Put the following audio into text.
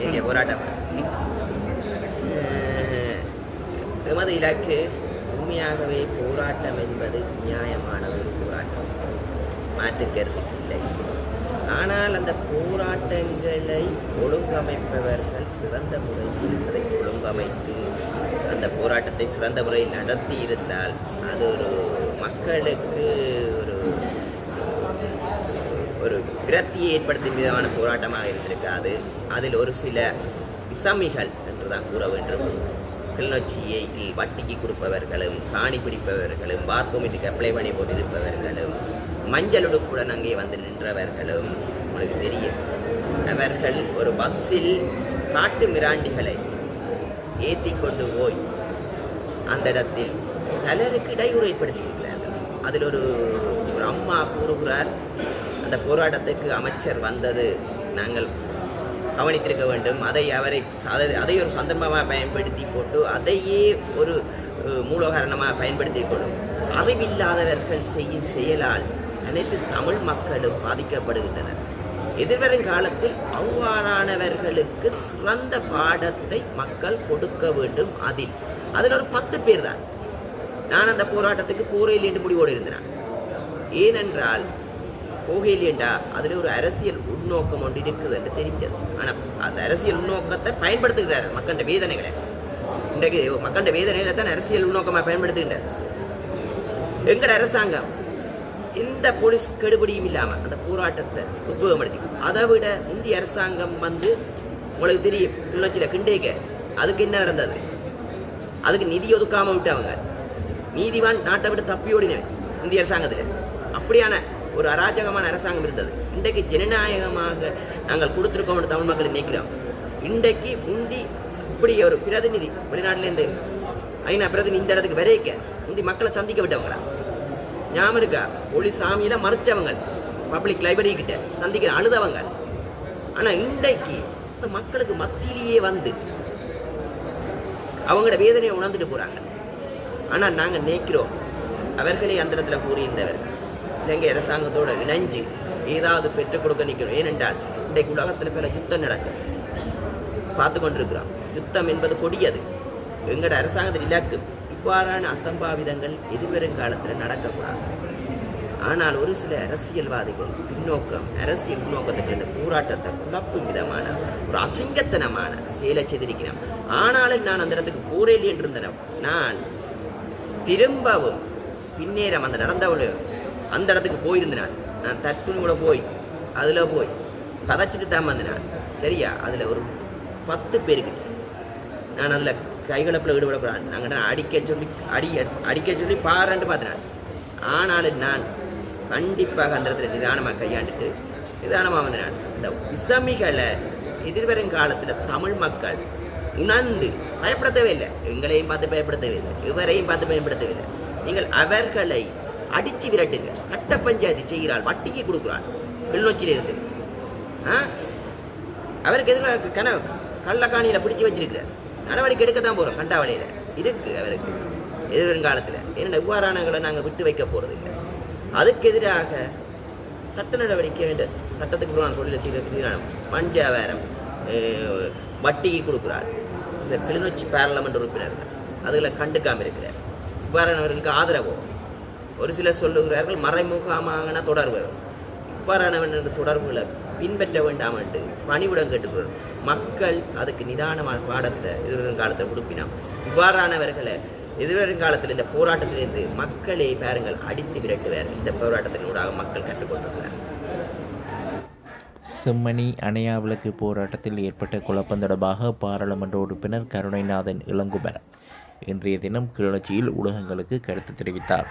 நேற்றைய போராட்டம். எமது இலக்கு உண்மையாகவே போராட்டம் என்பது நியாயமான ஒரு போராட்டம். மாற்றுக்கிறது இல்லை. ஆனால் அந்த போராட்டங்களை ஒழுங்கமைப்பவர்கள் சிறந்த முறையில் அதை ஒழுங்கமைத்து அந்த போராட்டத்தை சிறந்த முறையில் நடத்தி இருந்தால் அது ஒரு மக்களுக்கு ஒரு ஒரு விரக்தியை ஏற்படுத்தும் விதமான போராட்டமாக இருந்திருக்காது. அதில் ஒரு சில விசமிகள் என்று தான் கூற வேண்டும். கிளிநொச்சியை வட்டிக்கு கொடுப்பவர்களும் காணி பிடிப்பவர்களும் பார்ப்போமிட்டுக்கு அப்ளை பண்ணி போட்டிருப்பவர்களும் மஞ்சள் உடுப்புடன் அங்கே வந்து நின்றவர்களும் உங்களுக்கு தெரியும். அவர்கள் ஒரு பஸ்ஸில் காட்டு மிராண்டிகளை ஏற்றி கொண்டு போய் அந்த இடத்தில் பலருக்கு இடையூறு ஏற்படுத்தியிருக்கிறார்கள். அதில் ஒரு ஒரு அம்மா கூறுகிறார் அந்த போராட்டத்துக்கு அமைச்சர் வந்தது. நாங்கள் கவனித்திருக்க வேண்டும். அதை அவரை அதை அதை ஒரு சந்தர்ப்பமாக பயன்படுத்தி போட்டு அதையே ஒரு மூலோகரணமாக மூலகாரணமாக பயன்படுத்தி கொள்ளும். அறிவில்லாதவர்கள் செய்யும் செயலால் அனைத்து தமிழ் மக்களும் பாதிக்கப்படுகின்றனர். எதிர்வரும் காலத்தில் அவ்வாறானவர்களுக்கு சிறந்த பாடத்தை மக்கள் கொடுக்க வேண்டும் அதில். அதில் ஒரு பத்து பேர் தான். நான் அந்த போராட்டத்துக்கு போரையில் என்று முடிவோடு இருந்தேன். ஏனென்றால் போகையிலேண்டா? அதில் ஒரு அரசியல் உள்நோக்கம் ஒன்று இருக்குது என்று தெரிஞ்சது. ஆனால் அந்த அரசியல் உள்நோக்கத்தை பயன்படுத்துகிறார் மக்கண்ட வேதனைகளை. இன்றைக்கு மக்கண்ட வேதனைகளை தான் அரசியல் உள்நோக்கமாக பயன்படுத்துகின்றார். எங்கட அரசாங்கம் எந்த போலீஸ் கெடுபடியும் இல்லாமல் அந்த போராட்டத்தை உத்வேகப்படுத்தி. அதை விட முந்தைய அரசாங்கம் வந்து உங்களுக்கு தெரியும் கிளிநொச்சியில் கிண்டேக்க. அதுக்கு என்ன நடந்தது? அதுக்கு நிதி ஒதுக்காம விட்டவங்க. நீதிவான் நாட்டை விட்டு தப்பி ஓடினேன் இந்திய அரசாங்கத்தில். அப்படியான ஒரு அராஜகமான அரசாங்கம் இருந்தது. இன்றைக்கு ஜனநாயகமாக நாங்கள் கொடுத்துருக்கோம்னு தமிழ் மக்கள் நினைக்கிறோம் இன்றைக்கு முந்தி இப்படி ஒரு பிரதிநிதி வெளிநாட்டிலேருந்து ஐநா பிரதிநிதி இந்த இடத்துக்கு விரைக்க முந்தி மக்களை சந்திக்க விட்டவங்களா? ஞாபகம் இருக்கா? ஒளி சாமியில மறைச்சவங்க பப்ளிக் லைப்ரரி கிட்ட சந்திக்கிற அழுதவங்க. ஆனால் இன்றைக்கு இந்த மக்களுக்கு மத்தியிலேயே வந்து அவங்களோட வேதனையை உணர்ந்துட்டு போகிறாங்க ஆனால் நாங்கள் நினைக்கிறோம் அவர்களே அந்த இடத்துல கூறியிருந்தவர்கள். இலங்கை அரசாங்கத்தோடு இணைஞ்சு ஏதாவது பெற்றுக் கொடுக்க நிற்கிறோம். ஏனென்றால் இன்றைக்கு உலகத்தில் பல யுத்தம் நடக்குது. பார்த்து கொண்டிருக்கிறோம். யுத்தம் என்பது கொடியது. எங்களோட அரசாங்கத்தின் இலக்கு இவ்வாறான அசம்பாவிதங்கள் எதிர்வரும் காலத்தில் நடக்கக்கூடாது. ஆனால் ஒரு சில அரசியல்வாதிகள் பின்னோக்கம் அரசியல் பின்னோக்கத்துக்கு இந்த போராட்டத்தை குழப்பும் விதமான ஒரு அசிங்கத்தனமான செயலை செய்திருக்கிறேன் ஆனாலும் நான் அந்த இடத்துக்கு போரேலி என்றிருந்தேன் நான் திரும்பவும் பின்னேறம் அந்த நடந்தவளு அந்த இடத்துக்கு போயிருந்தேன் நான். தட்டுன்னு கூட போய் அதில் போய் கதைச்சிட்டு தான் வந்தேன் சரியா? அதில் ஒரு பத்து பேருக்கு. நான் அதில் கைகலப்பில் ஈடுபட நாங்கள் நாங்கள் அடிக்க சொல்லி அடி அடிக்க சொல்லி பாருன்ட்டு பார்த்தேன் ஆனாலும் நான் கண்டிப்பாக அந்த இடத்துல நிதானமாக கையாண்டுட்டு நிதானமாக வந்தேன் இந்த விசமிகளை எதிர்வரும் காலத்தில் தமிழ் மக்கள் உணர்ந்து பயப்படுத்தவே இல்லை. எங்களையும் பார்த்து பயப்படுத்தவே இல்லை. இவரையும் பார்த்து பயன்படுத்தவில்லை நீங்கள் அவர்களை அடித்து விரட்டுங்க. கட்ட பஞ்சாயத்து செய்கிறாள். வட்டிக்கு கொடுக்குறாள். கிளிநொச்சியிலிருந்து ஆ? அவருக்கு எதிராக கனவு கள்ளக்காணியில் பிடிச்சி வச்சிருக்கிறார். நடவடிக்கை எடுக்க தான் போகிறோம் கண்டாவளியில் இருக்கு அவருக்கு. எதிர்காலத்தில் ஏன்னா இவ்வாறானங்களை நாங்கள் விட்டு வைக்க போகிறது இல்லை அதுக்கு எதிராக சட்ட நடவடிக்கை வேண்ட சட்டத்துக்கு புறமான தொழில் செய்கிற மஞ்சாவேரம் வட்டிக்கு கொடுக்குறார். இந்த கிளிநொச்சி பாராளுமன்ற உறுப்பினர்கள். அதில் கண்டுக்காமல் இருக்கிறார். இவ்வாறானவர்களுக்கு ஆதரவோ? ஒரு சிலர் சொல்லுகிறார்கள் மறைமுகமான தொடர்பு? இவ்வாறானவன் தொடர்புகளை பின்பற்ற வேண்டாம் என்று பணிவிடம் கேட்டுக்கிறோம் மக்கள் அதுக்கு நிதானமான பாடத்தை எதிர்காலத்தை காலத்தில் கொடுப்பினோம் இவ்வாறானவர்களை எதிர்காலத்தில் காலத்தில் இந்த போராட்டத்திலிருந்து மக்களே பாருங்கள் அடித்து விரட்டுவார். இந்த போராட்டத்தினூடாக மக்கள் கற்றுக்கொண்டிருக்கிறார். செம்மணி அணையா விளக்கு போராட்டத்தில் ஏற்பட்ட குழப்பம் தொடர்பாக பாராளுமன்ற உறுப்பினர் கருணைநாதன் இளங்குமரன் இன்றைய தினம் கிளர்ச்சியில் ஊடகங்களுக்கு கருத்து தெரிவித்தார்.